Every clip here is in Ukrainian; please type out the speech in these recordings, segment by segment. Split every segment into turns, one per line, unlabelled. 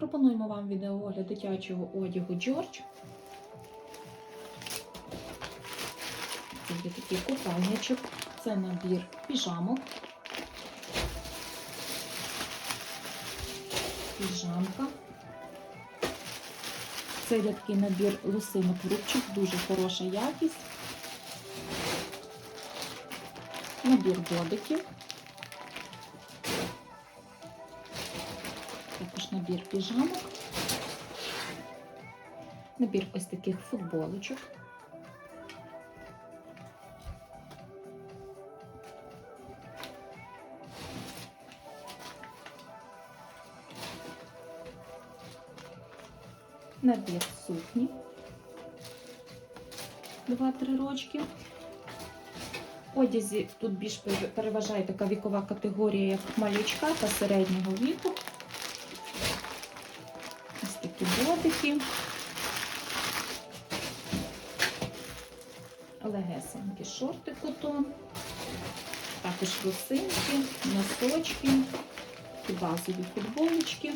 Пропонуємо вам відеоогляд дитячого одягу Джордж. Це є такий купальничок, це набір піжамок. Піжамка. Це є такий набір лосинок рубчик, дуже хороша якість. Набір бодиків. Набір піжамок. Набір ось таких футболочок. Набір сукні. Два-три рочки. Одязі тут більш переважає така вікова категорія, як малючка та середнього віку. Ботики. Легесенькі шорти кото, Також русинки, носочки, базові футболочки.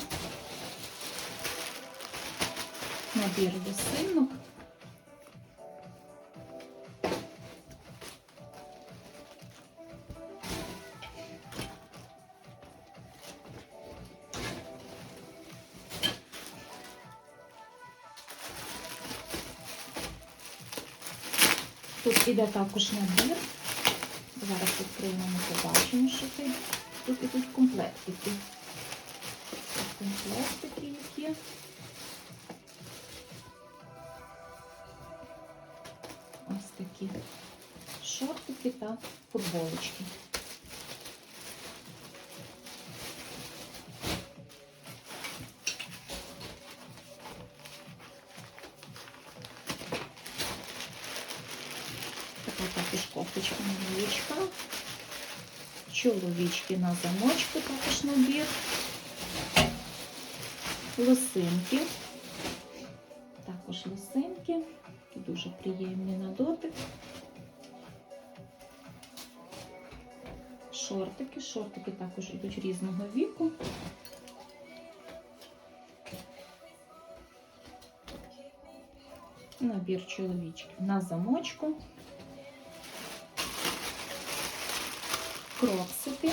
Набір лосинок. Тут іде також набір. Зараз відкриємо, ми побачимо, що тут. Тут ідуть комплектики. Комплектики які. Ось такі шортики та футболочки. Кофточка невеличка. Чоловічки на замочку також набір. Лосинки. Також лосинки. Дуже приємні на дотик. Шортики. Шортики також йдуть різного віку. Набір чоловічків на замочку. Кроксики,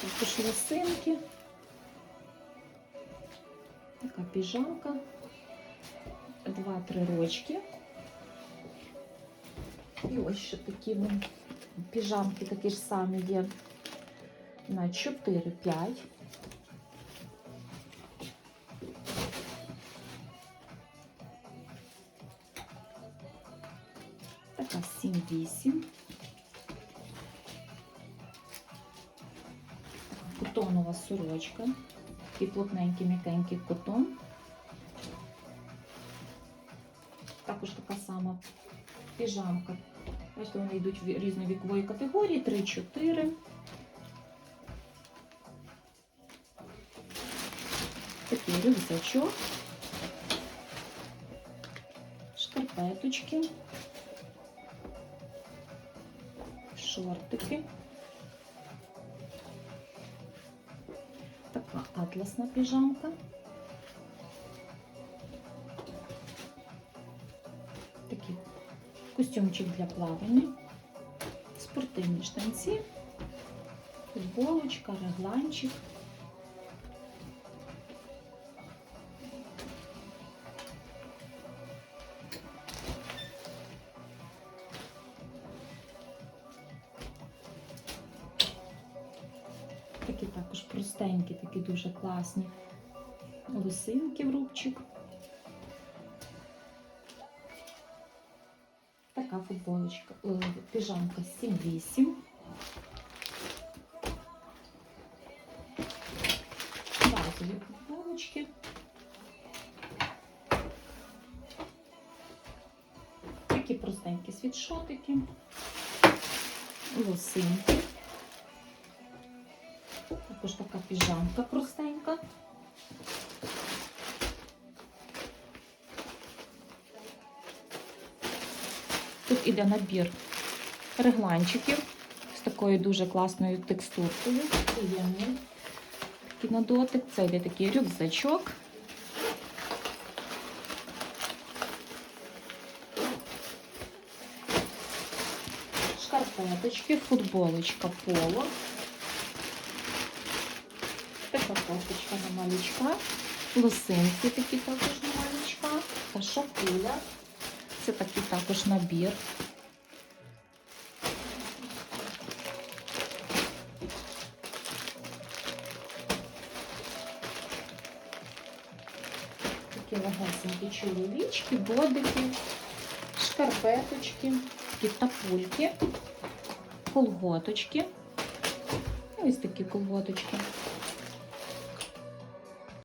також лосинки, така піжамка, два-три рочки. І ось ще такі піжамки такі ж самі є на 4-5. Така 7-8. Котонова сорочка, такий плотненький, м'якенький котон. Також така сама піжамка. Бачите, вони йдуть в різної вікової категорії, 3-4. Такий рюкзачок, шкарпеточки, шортики. Така атласна піжамка. Такий костюмчик для плавання, спортивні штанці, футболочка, регланчик. Також простенькі, такі дуже класні лосинки в рубчик. Така футболочка, е, піжамка 7-8. Базові футболочки. Такі простенькі світшотики, лосинки. Також така піжамка простенька. Тут іде набір регланчиків з такою дуже класною текстуркою. Приємний. Такий на дотик. Це йде такий рюкзачок. Шкарпеточки, футболочка поло. Така кофточка на малючка. Лосинки такі також на малючка. Та шапуля. Це такий також набір. Такі легесенькі чоловічки, бодики, шкарпеточки, такі тапульки, колготочки. Ось такі колготочки.